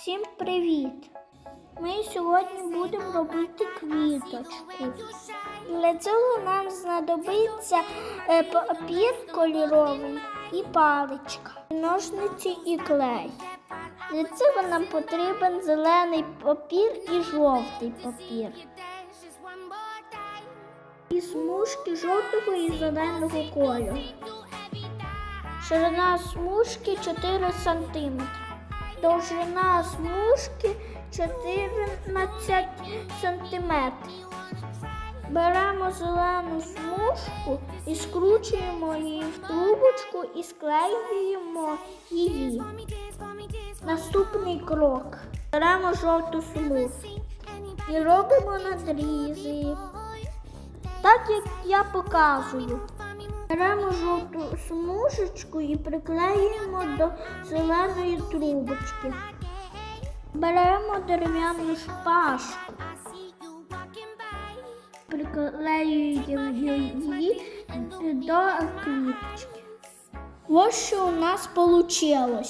Всім привіт! Ми сьогодні будемо робити квіточку. Для цього нам знадобиться е, папір кольоровий і паличка, ножниці і клей. Для цього нам потрібен зелений папір і жовтий папір. І смужки жовтого і зеленого кольору. Ширина смужки 4 см. Довжина смужки 14 см. Беремо зелену смужку і скручуємо її в трубочку і склеюємо її. Наступний крок. Беремо жовту смужку і робимо надрізи. Так як я показую. Беремо жовту смужечку і приклеїмо до зеленої трубочки. Беремо дерев'яну шпажку, приклеюємо її до кліточки. Ось що у нас вийшло.